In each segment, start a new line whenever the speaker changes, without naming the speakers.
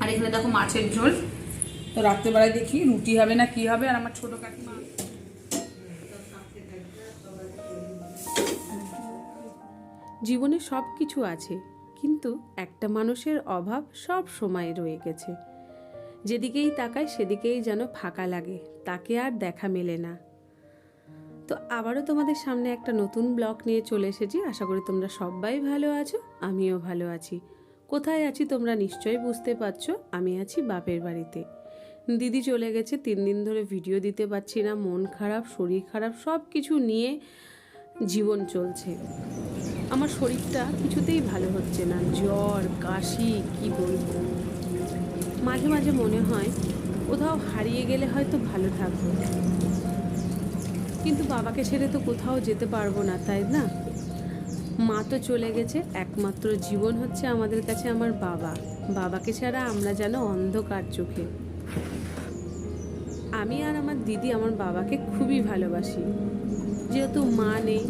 আর এখানে দেখো মাছের ঝোল। তো রাত্রেবেলায় দেখি রুটি হবে না কি হবে, আর আমার কাকিমা।
জীবনে সব কিছু আছে, কিন্তু একটা মানুষের অভাব সব সময় রয়ে গেছে। যেদিকেই তাকায় সেদিকেই যেন ফাঁকা লাগে, তাকে আর দেখা মেলে না। তো আবারও তোমাদের সামনে একটা নতুন ব্লগ নিয়ে চলে এসেছি। আশা করি তোমরা সবাই ভালো আছো, আমিও ভালো আছি। কোথায় আছি তোমরা নিশ্চয়ই বুঝতে পারছ, আমি আছি বাপের বাড়িতে। দিদি চলে গেছে, তিন দিন ধরে ভিডিও দিতে পারছি না, মন খারাপ, শরীর খারাপ সব কিছু নিয়ে জীবন চলছে। আমার শরীরটা কিছুতেই ভালো হচ্ছে না, জ্বর, কাশি, কি বলব। মাঝে মাঝে মনে হয় কোথাও হারিয়ে গেলে হয়তো ভালো থাকব। কিন্তু বাবাকে ছেড়ে তো কোথাও যেতে পারব না, তাই না? মা তো চলে গেছে, একমাত্র জীবন হচ্ছে আমাদের কাছে আমার বাবা। বাবাকে ছাড়া আমরা যেন অন্ধকার চোখে। আমি আর আমার দিদি আমার বাবাকে খুবই ভালোবাসি। যেহেতু মা নেই,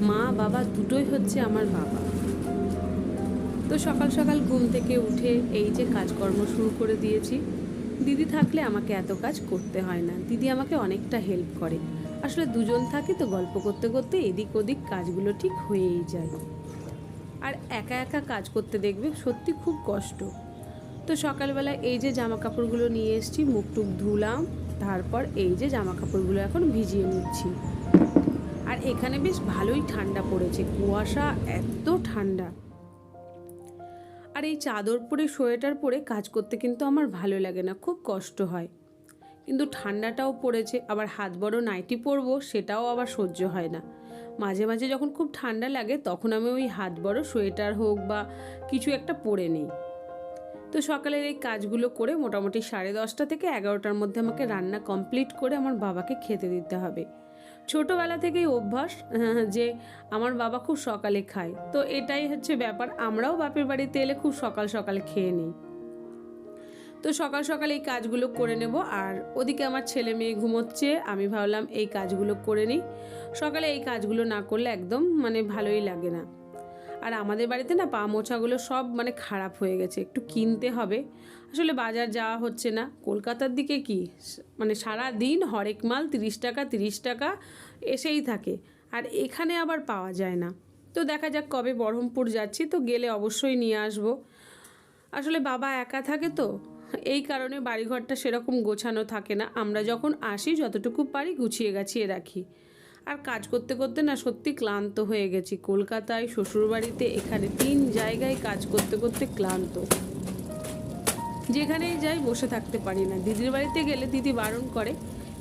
মা, বাবা দুটোই হচ্ছে আমার বাবা। তো সকাল সকাল ঘুম থেকে উঠে এই যে কাজকর্ম শুরু করে দিয়েছি, দিদি থাকলে আমাকে এত কাজ করতে হয় না। দিদি আমাকে অনেকটা হেল্প করে। আসলে দুজন থাকি তো গল্প করতে করতে এদিক ওদিক কাজগুলো ঠিক হয়েই যায়। আর একা একা কাজ করতে দেখবে সত্যি খুব কষ্ট। তো সকালবেলা এই যে জামা কাপড়গুলো নিয়ে এসেছি, মুখ টুক ধুলাম, তারপর এই যে জামা কাপড়গুলো এখন ভিজিয়ে নিচ্ছি। আর এখানে বেশ ভালোই ঠান্ডা পড়েছে, কুয়াশা এত ঠান্ডা। আর এই চাদর পরে, সোয়েটার পরে কাজ করতে কিন্তু আমার ভালো লাগে না, খুব কষ্ট হয়। কিন্তু ঠান্ডাটাও পড়েছে, আবার হাত বড় নাইটি পরবো, সেটাও আবার সহ্য হয় না। মাঝে মাঝে যখন খুব ঠান্ডা লাগে, তখন আমি ওই হাত বড় সোয়েটার হোক বা কিছু একটা পরে নিই। তো সকালের এই কাজগুলো করে মোটামুটি সাড়ে দশটা থেকে এগারোটার মধ্যে আমাকে রান্না কমপ্লিট করে আমার বাবাকে খেতে দিতে হবে। ছোটোবেলা থেকেই অভ্যাস যে আমার বাবা খুব সকালে খায়। তো এটাই হচ্ছে ব্যাপার, আমরাও বাপের বাড়িতে এলে খুব সকাল সকাল খেয়ে নিই। তো সকাল সকাল এই কাজগুলো করে নেব। আর ওদিকে আমার ছেলে মেয়ে ঘুমোচ্ছে, আমি ভাবলাম এই কাজগুলো করে নিই। সকালে এই কাজগুলো না করলে একদম মানে ভালোই লাগে না। আর আমাদের বাড়িতে না পা মোছাগুলো সব মানে খারাপ হয়ে গেছে, একটু কিনতে হবে। আসলে বাজার যাওয়া হচ্ছে না। কলকাতার দিকে কি? মানে সারা দিন হরেক মাল তিরিশ টাকা তিরিশ টাকা এসেই থাকে। আর এখানে আবার পাওয়া যায় না। তো দেখা যাক কবে বহরমপুর যাচ্ছি, তো গেলে অবশ্যই নিয়ে আসব। আসলে বাবা একা থাকে তো এই কারণে বাড়িঘরটা সেরকম গোছানো থাকে না। আমরা যখন আসি, যতটুকু পারি গুছিয়ে গাছিয়ে রাখি। আর কাজ করতে করতে না সত্যি ক্লান্ত হয়ে গেছি। কলকাতায়, শ্বশুরবাড়িতে এখানে তিন জায়গায় কাজ করতে করতে ক্লান্ত। যেখানেই যাই বসে থাকতে পারি না। দিদির বাড়িতে গেলে দিদি বারণ করে,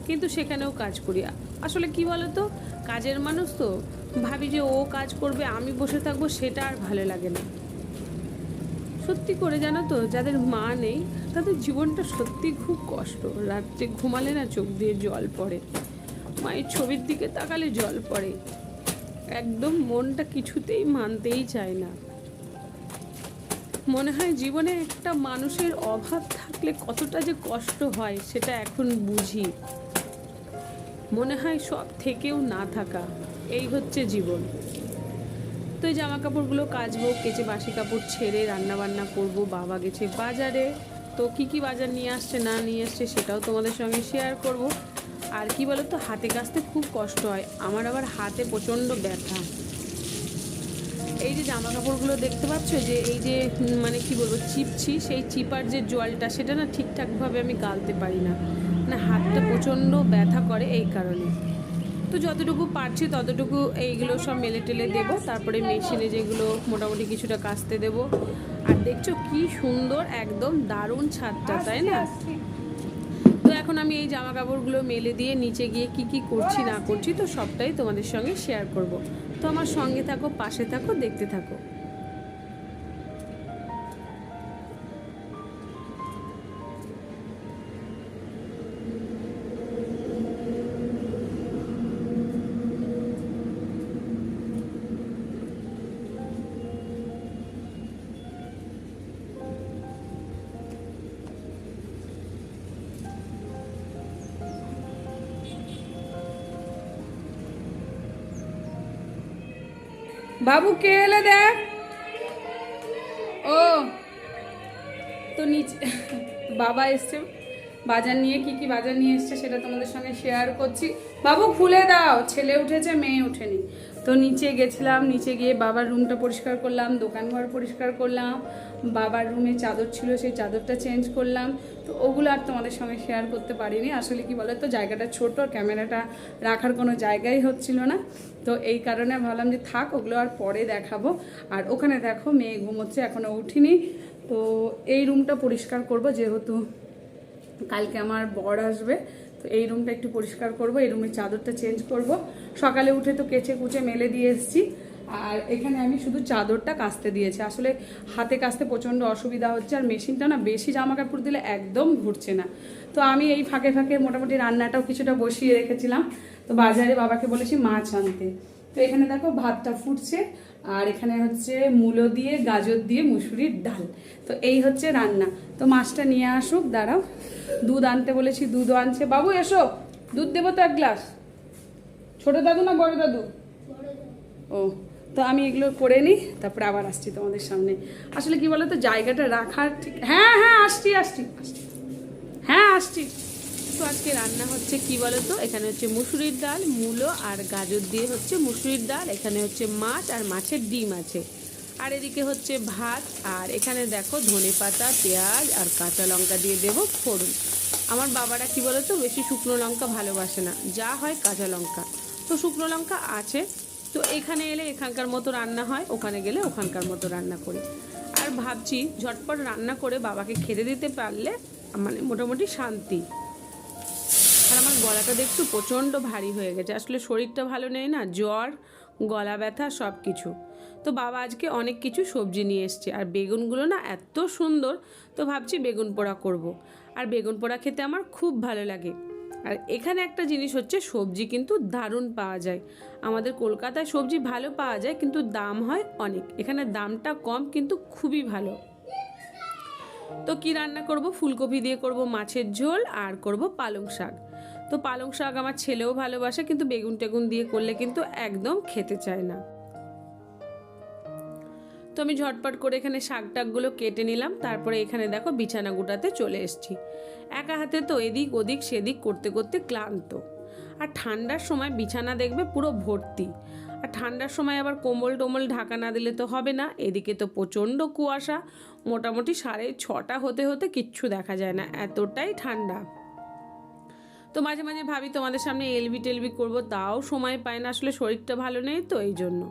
কিন্তু সেখানেও কাজ করি। আসলে কি বলতো? কাজের মানুষ তো। ভাবি যে ও কাজ করবে, আমি বসে থাকব, সেটা আর ভালো লাগে না। সত্যি করে জানো তো, যাদের মা নেই তাদের জীবনটা সত্যি খুব কষ্ট। রাত্রে ঘুমালে না চোখ দিয়ে জল পড়ে। মায়ের ছবির দিকে তাকালে জল পড়ে। একদম মনটা কিছুতেই মানতেই চায় না। মনে হয় জীবনে একটা মানুষের অভাব থাকলে কতটা যে কষ্ট হয় সেটা এখন বুঝি। মনে হয় সব থেকেও না থাকা, এই হচ্ছে জীবন। তো জামা কাপড়গুলো কাচবো, কেচে বাসি কাপড় ছেড়ে রান্না বান্না করব, বাবা গেছে বাজারে। তো কি কি বাজার নিয়ে আসছে, না নিয়ে আসছে সেটাও তোমাদের সঙ্গে শেয়ার করব। আর কি বলো তো হাতে কাচতে খুব কষ্ট হয়, আমার আবার হাতে প্রচণ্ড ব্যথা। এই যে জামা কাপড়গুলো দেখতে পাচ্ছ যে, এই যে মানে কি বলব, চিপছি, সেই চিপার যে জলটা, সেটা না ঠিকঠাকভাবে আমি গালতে পারি না। মানে হাতটা প্রচণ্ড ব্যথা করে এই কারণে। তো যতটুকু পারছি ততটুকু এইগুলো সব মেলে টেলে দেবো। তারপরে মেশিনে যেগুলো মোটামুটি কিছুটা কাচতে দেব। আর দেখছ কি সুন্দর একদম দারুণ ছাদটা, তাই না? তো এখন আমি এই জামা কাপড়গুলো মেলে দিয়ে নিচে গিয়ে কি কি করছি, না করছি, তো সবটাই তোমাদের সঙ্গে শেয়ার করব। তো আমার সঙ্গে থাকো, পাশে থাকো, দেখতে থাকো।
বাবু, কে এলে দেখ? ও, তো নিচে, বাবা এসছে। বাজার নিয়ে কি কি বাজার নিয়ে এসছে সেটা তোমাদের সঙ্গে শেয়ার করছি। বাবু, খুলে দাও, ছেলে উঠেছে, মেয়ে উঠেনি তো নিচে গেছিলাম, নিচে গিয়ে বাবার রুমটা পরিষ্কার করলাম, দোকানঘর পরিষ্কার করলাম। বাবার রুমে চাদর ছিল, সেই চাদরটা চেঞ্জ করলাম। তো ওগুলো আর তোমাদের সঙ্গে শেয়ার করতে পারিনি। আসলে কি বলো তো জায়গাটা ছোট ক্যামেরাটা রাখার কোনো জায়গাই হচ্ছিল না। তো এই কারণে ভাবলাম যে থাক, ওগুলো আর পরে দেখাবো। আর ওখানে দেখো, মেয়ে ঘুমোচ্ছে এখনও উঠিনি। তো এই রুমটা পরিষ্কার করব, যেহেতু কালকে আমার বর আসবে, তো এই রুমটা একটু পরিষ্কার করব, এই রুমের চাদরটা চেঞ্জ করব। সকালে উঠে তো কেচে কুচে মেলে দিয়ে এসেছি। আর এখানে আমি শুধু চাদরটা কাচতে দিয়েছি। আসলে হাতে কাচতে প্রচণ্ড অসুবিধা হচ্ছে আর মেশিনটা না বেশি জামা কাপড় দিলে একদম ঘুরছে না। তো আমি এই ফাঁকে ফাঁকে মোটামুটি রান্নাটাও কিছুটা বসিয়ে রেখেছিলাম। তো বাজারে বাবাকে বলেছি মাছ আনতে। তো এখানে দেখো ভাতটা ফুটছে আর এখানে হচ্ছে মূলো দিয়ে গাজর দিয়ে মুসুরির ডাল। তো এই হচ্ছে রান্না। তো মাছটা নিয়ে আসুক দাঁড়াও। দুধ আনতে বলেছি দুধও আনছে। বাবু এসো। দুধ দেবো তো এক গ্লাস। ছোট দাদু না বড় দাদু। ও তো আমি এগুলো করে নিই, তারপরে আবার আসছি তোমাদের সামনে। আসলে কি বলো তো জায়গাটা রাখার ঠিক হ্যাঁ হ্যাঁ আসছি আসছি। হ্যাঁ আসছি।
তো আজকে রান্না হচ্ছে কি বলতো, এখানে হচ্ছে মুসুরির ডাল, মূলো আর গাজর দিয়ে হচ্ছে মুসুরির ডাল, এখানে হচ্ছে মাছ আর মাছের ডিম আছে। আর এদিকে হচ্ছে ভাত, আর এখানে দেখো ধনে পাতা, পেঁয়াজ আর কাঁচা লঙ্কা দিয়ে দেবো ফোড়ন। আমার বাবারা কি বলতো, বেশি শুকনো লঙ্কা ভালোবাসে না, যা হয় কাঁচা লঙ্কা। তো শুকনো লঙ্কা আছে তো এখানে এলে এখানকার মতো রান্না হয়, ওখানে গেলে ওখানকার মতো রান্না করি। আর ভাবছি ঝটপট রান্না করে বাবাকে খেতে দিতে পারলে মানে মোটামুটি শান্তি। আর আমার গলাটা দেখছ প্রচণ্ড ভারী হয়ে গেছে। আসলে শরীরটা ভালো নেই না, জ্বর, গলা ব্যথা সব কিছু তো বাবা আজকে অনেক কিছু সবজি নিয়ে এসছে। আর বেগুনগুলো না এত সুন্দর, তো ভাবছি বেগুন পোড়া করব। আর বেগুন পোড়া খেতে আমার খুব ভালো লাগে। আর এখানে একটা জিনিস হচ্ছে, সবজি কিন্তু দারুণ পাওয়া যায়। আমাদের কলকাতায় সবজি ভালো পাওয়া যায়, কিন্তু দাম হয় অনেক। এখানে দামটা কম, কিন্তু খুবই ভালো। তো কি রান্না করব? ফুলকপি দিয়ে করব মাছের ঝোল আর করব পালং শাক। তো পালং শাক আমার ছেলেও ভালোবাসে, কিন্তু বেগুন টেগুন দিয়ে করলে কিন্তু একদম খেতে চায় না। তো আমি ঝটপট করে এখানে শাক টাকগুলো কেটে নিলাম। তারপরে এখানে দেখো বিছানা গুটাতে চলে এসেছি। একা হাতে তো এদিক ওদিক সেদিক করতে করতে ক্লান্ত। আর ঠান্ডার সময় বিছানা দেখবে পুরো ভর্তি। আর ঠান্ডার সময় আবার কোমল টোমল ঢাকা না দিলে তো হবে না। এদিকে তো প্রচণ্ড কুয়াশা। মোটামুটি সাড়ে ছটা হতে হতে কিচ্ছু দেখা যায় না। এতটাই ঠান্ডা। তো মাঝে মাঝে ভাবি তোমাদের সামনে এলবি টেলবি করব, তাও সময় পায় না। আসলে শরীরটা ভালো নেই তো এই জন্য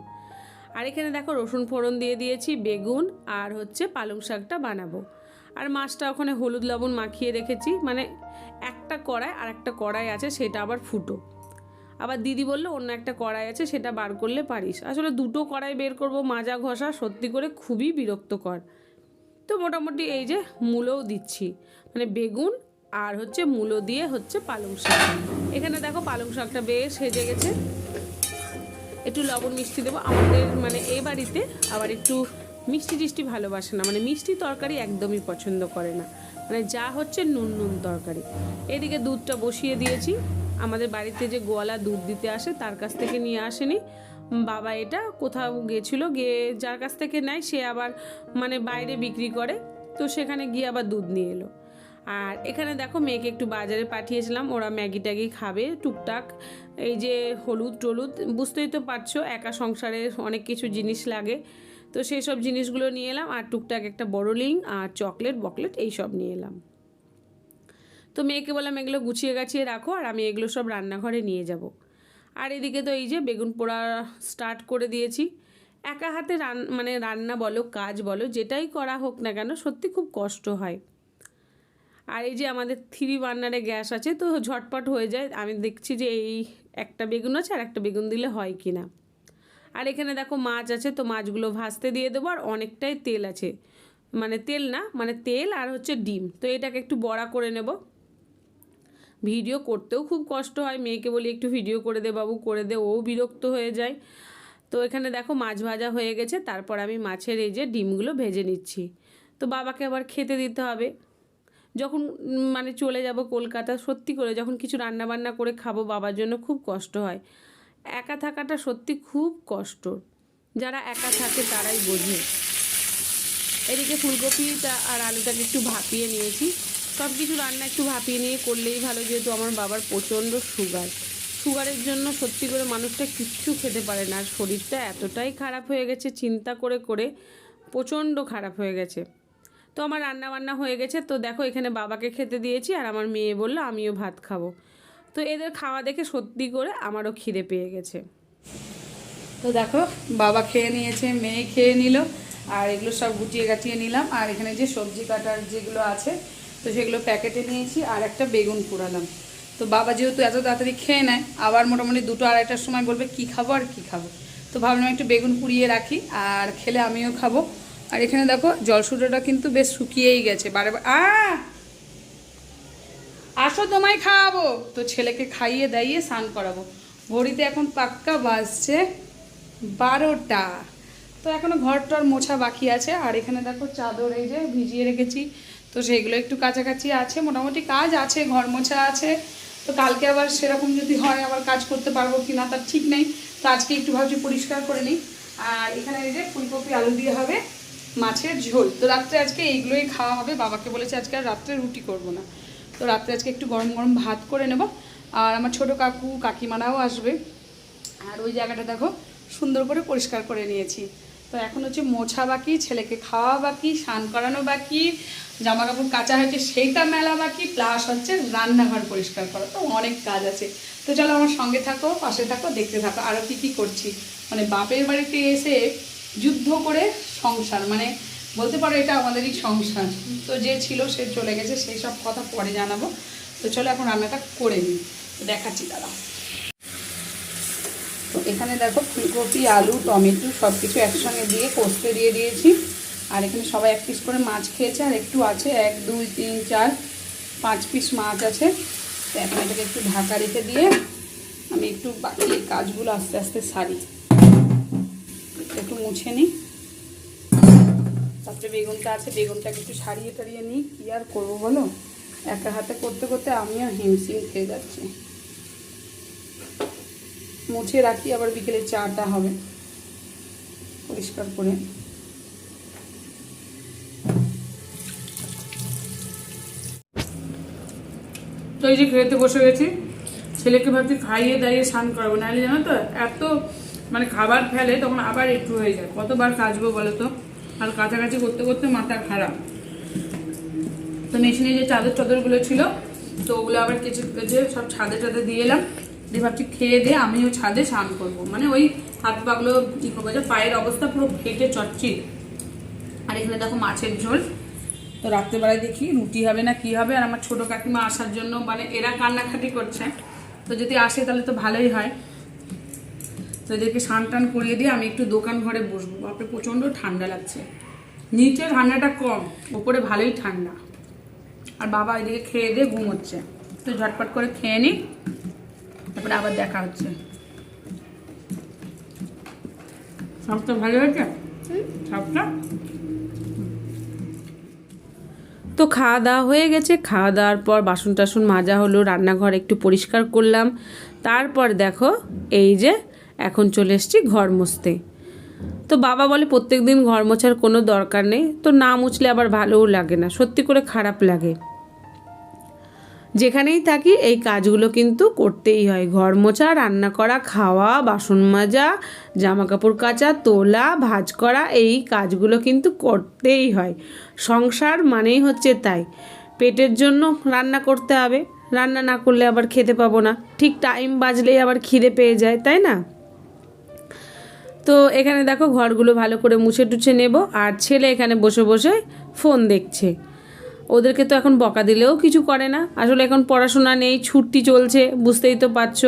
আর এখানে দেখো রসুন ফোড়ন দিয়ে দিয়েছি, বেগুন আর হচ্ছে পালং শাকটা বানাবো। আর মাছটা ওখানে হলুদ লবণ মাখিয়ে রেখেছি মানে একটা কড়াই আর একটা কড়াই আছে, সেটা আবার ফুটো। আবার দিদি বলল অন্য একটা কড়াই আছে, সেটা বার করলে পারিস। আসলে দুটো কড়াই বের করব মাজা ঘষা, সত্যি করে খুবই বিরক্তকর। তো মোটামুটি এই যে মূলও দিচ্ছি মানে বেগুন আর হচ্ছে মূলো দিয়ে হচ্ছে পালং শাক। এখানে দেখো পালং শাকটা বেশ সেজে গেছে। একটু লবণ মিষ্টি দেবো। আমাদের মানে এই বাড়িতে আবার একটু মিষ্টি টিষ্টি ভালোবাসে না। মানে মিষ্টি তরকারি একদমই পছন্দ করে না। মানে যা হচ্ছে নুন নুন তরকারি। এদিকে দুধটা বসিয়ে দিয়েছি। আমাদের বাড়িতে যে গোয়ালা দুধ দিতে আসে, তার কাছ থেকে নিয়ে আসেনি। বাবা এটা কোথাও গেছিল, গিয়ে যার কাছ থেকে নেয়, সে আবার মানে বাইরে বিক্রি করে। তো সেখানে গিয়ে আবার দুধ নিয়ে এলো। আর এখানে দেখো মেয়েকে একটু বাজারে পাঠিয়েছিলাম, ওরা ম্যাগি ট্যাগি খাবে, টুকটাক। এই যে হলুদ টলুদ, বুঝতেই তো পারছ, একা সংসারে অনেক কিছু জিনিস লাগে। তো সেই সব জিনিসগুলো নিয়ে এলাম, আর টুকটাক একটা বড় লিং, আর চকলেট, বকলেট, এই সব নিয়ে এলাম। তো মেয়েকে বললাম, এগুলো গুছিয়ে গাছিয়ে রাখো, আর আমি এগুলো সব রান্নাঘরে নিয়ে যাব। আর এদিকে তো এই যে বেগুন পোড়া স্টার্ট করে দিয়েছি। একা হাতে রান মানে রান্না বলো, কাজ বলো, যেটাই করা হোক না কেন, সত্যি খুব কষ্ট হয়। আর এই যে আমাদের থ্রি বার্নারে গ্যাস আছে, তো ঝটপট হয়ে যায়। আমি দেখছি যে এই একটা বেগুন আছে, আর একটা বেগুন দিলে হয় কি না আর এখানে দেখো মাছ আছে, তো মাছগুলো ভাজতে দিয়ে দেবো, আর অনেকটাই তেল আছে। মানে তেল না মানে তেল আর হচ্ছে ডিম। তো এটাকে একটু বড়া করে নেব। ভিডিও করতেও খুব কষ্ট হয়, মেয়েকে বলি একটু ভিডিও করে দে বাবু, করে দে, ও বিরক্ত হয়ে যায়। তো এখানে দেখো মাছ ভাজা হয়ে গেছে, তারপর আমি মাছের এই যে ডিমগুলো ভেজে নিচ্ছি। তো বাবাকে আবার খেতে দিতে হবে। যখন মানে চলে যাব কলকাতা, সত্যি করে যখন কিছু রান্না বান্না করে খাব বাবার জন্য খুব কষ্ট হয়। একা থাকাটা সত্যি খুব কষ্ট। যারা একা থাকে তারাই বোঝে। এদিকে ফুলকপিটা আর আলুটাকে একটু ভাপিয়ে নিয়েছি। সব কিছু রান্না একটু ভাপিয়ে নিয়ে করলেই ভালো, যেহেতু আমার বাবার প্রচণ্ড সুগার। সুগারের জন্য সত্যি করে মানুষটা কিচ্ছু খেতে পারে না। আর শরীরটা এতটাই খারাপ হয়ে গেছে, চিন্তা করে করে প্রচণ্ড খারাপ হয়ে গেছে। তো আমার রান্না বান্না হয়ে গেছে। তো দেখো, এখানে বাবাকে খেতে দিয়েছি আর আমার মেয়ে বলল, আমিও ভাত খাব। তো এদের খাওয়া দেখে সত্যি করে আমারও খিদে পেয়ে গেছে।
তো দেখো, বাবা খেয়ে নিয়েছে, মেয়ে খেয়ে নিল, আর এগুলো সব গুটিয়ে গাটিয়ে নিলাম। আর এখানে যে সবজি কাটার যেগুলো আছে, তো সেগুলো প্যাকেটে নিয়েছি আর একটা বেগুন পুরালাম তো বাবা যেহেতু এত তাড়াতাড়ি খেয়ে নেয়, আবার মোটামুটি দুটো আড়াইটার সময় বলবে, কি খাব আর কি খাব? তো ভাবলাম একটু বেগুন পুড়িয়ে রাখি, আর খেলে আমিও খাব। আর এখানে দেখো জলসুটোটা কিন্তু বেশ শুকিয়েই গেছে। বারে আ! আসো তোমায় খাওয়াবো। তো ছেলেকে খাইয়ে দাইয়ে স্নান করাবো। ঘড়িতে এখন পাক্কা বাজছে বারোটা। তো এখনও ঘর টর মোছা বাকি আছে। আর এখানে দেখো চাদর এই যে ভিজিয়ে রেখেছি। তো সেগুলো একটু কাছাকাছি আছে। মোটামুটি কাজ আছে, ঘর মোছা আছে। তো কালকে আবার সেরকম যদি হয়, আবার কাজ করতে পারব কি না, তার ঠিক নেই। তো আজকে একটু ভাবছি পরিষ্কার করে নিই। আর এখানে এই যে ফুলকপি আলু দিয়ে হবে। মাছের ঝোল। তো রাত্রে আজকে এইগুলোই খাওয়া হবে। বাবাকে বলেছে আজকে আর রাত্রে রুটি করব না। তো রাত্রে আজকে একটু গরম গরম ভাত করে নেব। আর আমার ছোট কাকু, কাকিমারাও আসবে। আর ওই জায়গাটা দেখো, সুন্দর করে পরিষ্কার করে নিয়েছি। তো এখন হচ্ছে মোছা বাকি, ছেলেকে খাওয়া বাকি, স্নান করানো বাকি জামা কাপড় কাচা হয়েছে সেইটা মেলা বাকি প্লাস হচ্ছে রান্নাঘর পরিষ্কার করা। তো অনেক কাজ আছে। তো চলো আমার সঙ্গে থাকো, পাশে থাকো, দেখতে থাকো আরও কী কী করছি। মানে বাপের বাড়িতে এসে যুদ্ধ করে সংসার মানে বলতে পারো এটা আমাদেরই সংসার। তো যে ছিল সে চলে গেছে, সেই সব কথা পরে জানাব। তো চলো এখন রান্নাটা করে নিই। দেখাচ্ছি দাদা তো এখানে দেখো ফুলকপি, আলু, টমেটো সব কিছু একসঙ্গে দিয়ে কষতে দিয়ে দিয়েছি। আর এখানে সবাই এক পিস করে মাছ খেয়েছে, আর একটু আছে, এক, দুই, তিন, চার, পাঁচ পিস মাছ আছে। তো এখন এটাকে একটু ঢাকা রেখে দিয়ে আমি একটু বাকি কাজগুলো আস্তে আস্তে সারি। একটু মুছে নিই। তারপরে বেগুনটা আছে, বেগুনটাকে একটু সারিয়ে টারিয়ে নিই। কী আর করব বলো? একা হাতে করতে করতে আমিও হিমশিম খেয়ে যাচ্ছি। মুছে রাখি, আবার বিকেলে চাটা হবে। পরিষ্কার করে। তো এই যে খেতে বসে গেছি, ছেলেকে ভাবছি খাইয়ে দাইয়ে স্নান করাবো। নাহলে জানো তো, এত মানে খাবার ফেলে তখন আবার একটু হয়ে যায়। কতবার কাচবো বলো তো আর কাছাকাছি করতে করতে মাথা খারাপ। তো মেশিনে যে চাদর চাদরগুলো ছিল, তো ওগুলো আবার কেচে কেচে সব ছাদে টাদে দিয়ে এলাম। দিয়ে ভাবছি খেয়ে দিয়ে আমিও ছাদে স্নান করব। মানে ওই হাত পাগুলো কী করব, যে পায়ের অবস্থা পুরো ফেটে চচ্চির। আর এখানে দেখো মাছের ঝোল। তো রাত্রেবেলায় দেখি রুটি হবে না কি হবে, আর আমার ছোটো কাকিমা আসার জন্য মানে এরা কান্নাকাটি করছে। তো যদি আসে তাহলে তো ভালোই হয়। এদেরকে স্নান টান করিয়ে দিয়ে আমি একটু দোকান ঘরে বসবো। বাপরে, প্রচণ্ড ঠান্ডা লাগছে। নিচে ঠান্ডাটা কম, ওপরে ভালোই ঠান্ডা। আর বাবা এদিকে খেয়ে দিয়ে ঘুমোচ্ছে। তো ঝটপট করে খেয়ে নিই, তারপরে আবার দেখা হচ্ছে। সবটা ভালো হয়েছে? সবটা?
তো খাওয়া দাওয়া হয়ে গেছে। খাওয়া দাওয়ার পর বাসন টাসন মাজা হলো, রান্নাঘর একটু পরিষ্কার করলাম। তারপর দেখো, এই যে এখন চলে এসেছি ঘর মুছতে। তো বাবা বলে, প্রত্যেক দিন ঘর মোছার কোনো দরকার নেই। তো না মুছলে আবার ভালোও লাগে না। সত্যি করে খারাপ লাগে। যেখানেই থাকি এই কাজগুলো কিন্তু করতেই হয়। ঘর মোছা, রান্না করা, খাওয়া, বাসন মাজা জামা কাপড় কাচা, তোলা, ভাজ করা, এই কাজগুলো কিন্তু করতেই হয়। সংসার মানেই হচ্ছে তাই। পেটের জন্য রান্না করতে হবে। রান্না না করলে আবার খেতে পাবো না। ঠিক টাইম বাজলেই আবার খিদে পেয়ে যায়, তাই না? তো এখানে দেখো ঘরগুলো ভালো করে মুছে টুছে নেব, আর ছেলে এখানে বসে বসে ফোন দেখছে। ওদেরকে তো এখন বকা দিলেও কিছু করে না। আসলে এখন পড়াশোনা নেই, ছুটি চলছে, বুঝতেই তো পারছ।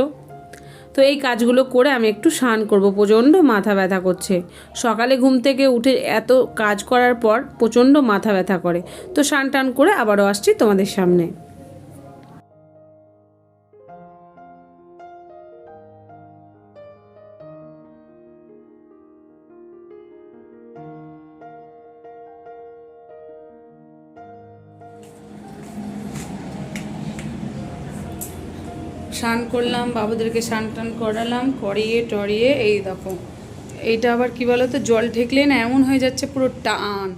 তো এই কাজগুলো করে আমি একটু স্নান করব। প্রচণ্ড মাথা ব্যথা করছে। সকালে ঘুম থেকে উঠে এত কাজ করার পর প্রচণ্ড মাথা ব্যথা করে। তো স্নান টান করে আবারও আসছি তোমাদের সামনে।
স্নান করলাম, বাবুদেরকে স্নান টান করালাম, করিয়ে টরিয়ে এই দেখো। এইটা আবার কি বলো তো জল ঠেকলে না এমন হয়ে যাচ্ছে পুরো টান।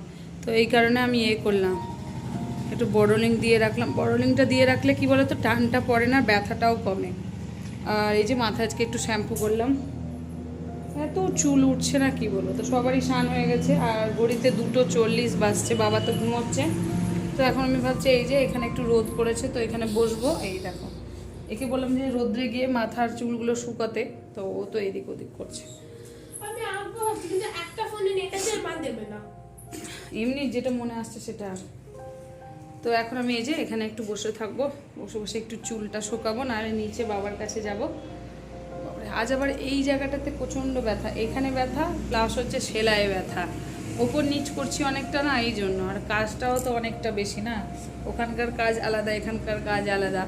তো এই কারণে আমি এ করলাম। একটু বড়লিং দিয়ে রাখলাম। বড়লিংটা দিয়ে রাখলে কি বলো তো টানটা পড়ে না, ব্যথাটাও কমে। আর এই যে মাথা আজকে একটু শ্যাম্পু করলাম। এত চুল উঠছে না, কি বলো তো সবারই স্নান হয়ে গেছে, আর ঘড়িতে দুটো চল্লিশ বাজছে, বাবা তো ঘুমোচ্ছে। তো এখন আমি ভাবছি এই যে এখানে একটু রোদ পড়েছে, তো এখানে বসবো। এই দেখো। একে বললাম যে রোদ্রে গিয়ে মাথার চুলগুলো শুকাতে তো ও তো এদিক ওদিক করছে।
আর দেবে না।
এমনি যেটা মনে আসছে সেটা আর। তো এখন আমি এই যে এখানে একটু বসে থাকব বসে বসে একটু চুলটা শুকাবো নাহলে নিচে বাবার কাছে যাব। আজ আবার এই জায়গাটাতে প্রচণ্ড ব্যথা। এখানে ব্যথা প্লাস হচ্ছে সেলাইয়ে ব্যথা। ওপর নিচ করছি অনেকটা না, এই জন্য। আর কাজটাও তো অনেকটা বেশি না। ওখানকার কাজ আলাদা, এখানকার কাজ আলাদা।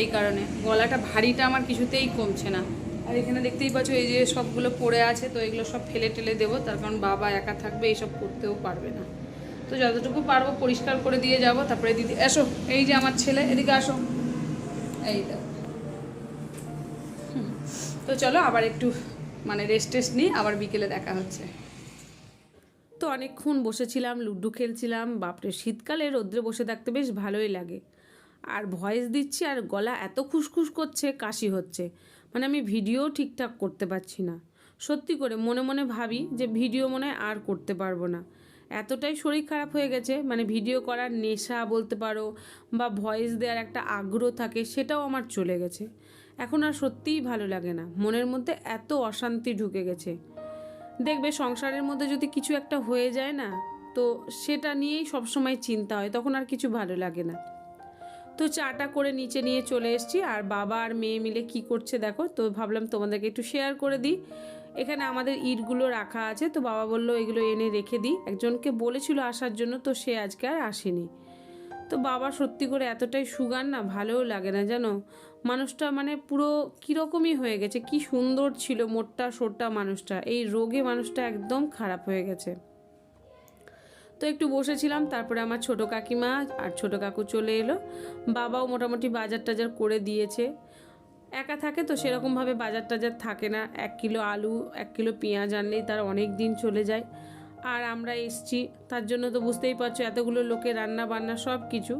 এই কারণে। গলাটা ভারীটা আমার কিছুতেই কমছে না। আর এখানে দেখতেই পাচ্ছ, এই যে সবগুলো পড়ে আছে, তো এগুলো সব ফেলে টেলে দেবো। তার কারণ বাবা একা থাকবে, এইসব করতেও পারবে না। তো যতটুকু পারব পরিষ্কার করে দিয়ে যাব। তারপরে দিদি, এসো। এই যে আমার ছেলে, এদিকে আসো। এই। তো। চলো, আবার একটু মানে রেস্ট টেস্ট নিই, আবার বিকেলে দেখা হচ্ছে।
তো অনেকক্ষণ বসেছিলাম, লুডো খেলছিলাম, বাপরে শীতকালে রোদ্রে বসে থাকতে বেশ ভালোই লাগে। আর ভয়েস দিচ্ছি আর গলা এত খুসখুস করছে, কাশি হচ্ছে। মানে আমি ভিডিও ঠিকঠাক করতে পারছি না। সত্যি করে মনে মনে ভাবি যে ভিডিও মনে আর করতে পারব না। এতটাই শরীর খারাপ হয়ে গেছে মানে ভিডিও করার নেশা বলতে পারো বা ভয়েস দেওয়ার একটা আগ্রহ থাকে সেটাও আমার চলে গেছে। এখন আর সত্যিই ভালো লাগে না। মনের মধ্যে এত অশান্তি ঢুকে গেছে। দেখবে সংসারের মধ্যে যদি কিছু একটা হয়ে যায় না, তো সেটা নিয়েই সবসময় চিন্তা হয়, তখন আর কিছু ভালো লাগে না। তো চাটা করে নিচে নিয়ে চলে এসেছি, আর বাবা আর মেয়ে মিলে কি করছে দেখো, তো ভাবলাম তোমাদেরকে একটু শেয়ার করে দিই। এখানে আমাদের ইটগুলো রাখা আছে, তো বাবা বলল এগুলো এনে রেখে দিই। একজনকে বলেছিল আসার জন্য, তো সে আজকে আর আসেনি। তো বাবা সত্যি করে এতটাই সুগান না, ভালোও লাগে না, জানো? মানুষটা মানে পুরো কীরকমই হয়ে গেছে, কি সুন্দর ছিল মোটটা সোটটা মানুষটা, এই রোগে মানুষটা একদম খারাপ হয়ে গেছে। তো একটু বসেছিলাম, তারপরে আমার ছোট কাকিমা আর ছোট কাকু চলে এলো, বাবাও মোটামুটি বাজার টাজার করে দিয়েছে। একা থাকে তো সেরকমভাবে বাজার টাজার থাকে না, এক কিলো আলু, এক কিলো পেঁয়াজ আনলেই তার অনেক দিন চলে যায়। আর আমরা এসছি, তার জন্য তো বুঝতেই পারছ এতগুলো লোকে রান্না বান্না সব কিছু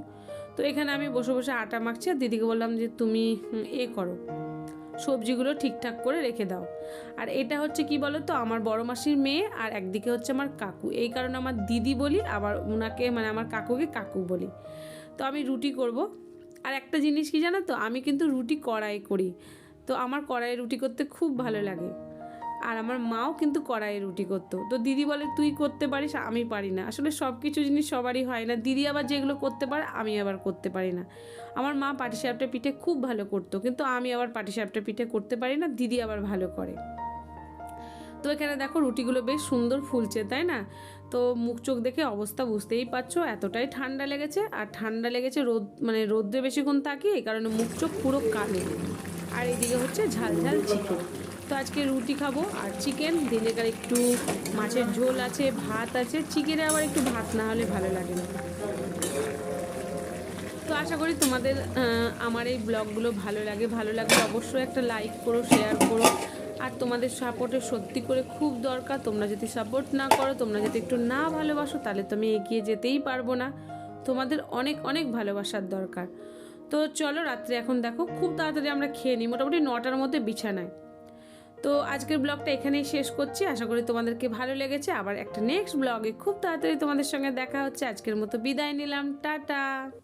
তো এখানে আমি বসে বসে আটা মাখছি আর দিদিকে বললাম যে তুমি এ করো। সবজিগুলো ঠিকঠাক করে রেখে দাও। আর এটা হচ্ছে কি বলো তো আমার বড় মাসির মেয়ে আর একদিকে হচ্ছে আমার কাকু। এই কারণে আমার দিদি বলি, আবার ওনাকে মানে আমার কাকুকে কাকু বলি। তো আমি রুটি করব। আর একটা জিনিস কি জানো তো? আমি কিন্তু রুটি কড়াই করি। তো আমার কড়াইয়ে রুটি করতে খুব ভালো লাগে। আর আমার মাও কিন্তু কড়াইয়ে রুটি করতো। তো দিদি বলে, তুই করতে পারিস, আমি পারি না। আসলে সব কিছু জিনিস সবারই হয় না। দিদি আবার যেগুলো করতে পারে, আমি আবার করতে পারি না। আমার মা পাটিসাপটা পিঠে খুব ভালো করতো, কিন্তু আমি আবার পাটিসাপটা পিঠে করতে পারি না, দিদি আবার ভালো করে। তো এখানে দেখো, রুটিগুলো বেশ সুন্দর ফুলছে, তাই না? তো মুখ চোখ দেখে অবস্থা বুঝতেই পারছ, এতটাই ঠান্ডা লেগেছে। আর ঠান্ডা লেগেছে রোদ মানে রোদ্রে বেশিক্ষণ থাকি, এই কারণে মুখ চোখ পুরো কালো। আর এদিকে হচ্ছে ঝাল ঝাল চিকেন তো আজকে রুটি খাব আর চিকেন দিনেকার একটু মাছের ঝোল আছে, ভাত আছে। চিকেনে আবার একটু ভাত, না হলে ভালো লাগে না। তো আশা করি তোমাদের আমার এই ব্লগগুলো ভালো লাগে। ভালো লাগলে অবশ্যই একটা লাইক করো শেয়ার করো। আর তোমাদের সাপোর্টের সত্যি করে খুব দরকার। তোমরা যদি সাপোর্ট না করো, তোমরা যদি একটু না ভালোবাসো, তাহলে তো আমি এগিয়ে যেতেই পারব না। তোমাদের অনেক অনেক ভালোবাসার দরকার। তো চলো, রাত্রে এখন দেখো, খুব তাড়াতাড়ি আমরা খেয়ে নিই। মোটামুটি নটার মধ্যে বিছানায়। তো আজকের ব্লগটা এখানেই শেষ করছি। আশা করি তোমাদেরকে ভালো লেগেছে। আবার একটা নেক্সট ব্লগে খুব তাড়াতাড়ি তোমাদের সঙ্গে দেখা হচ্ছে। আজকের মতো বিদায় নিলাম। টাটা।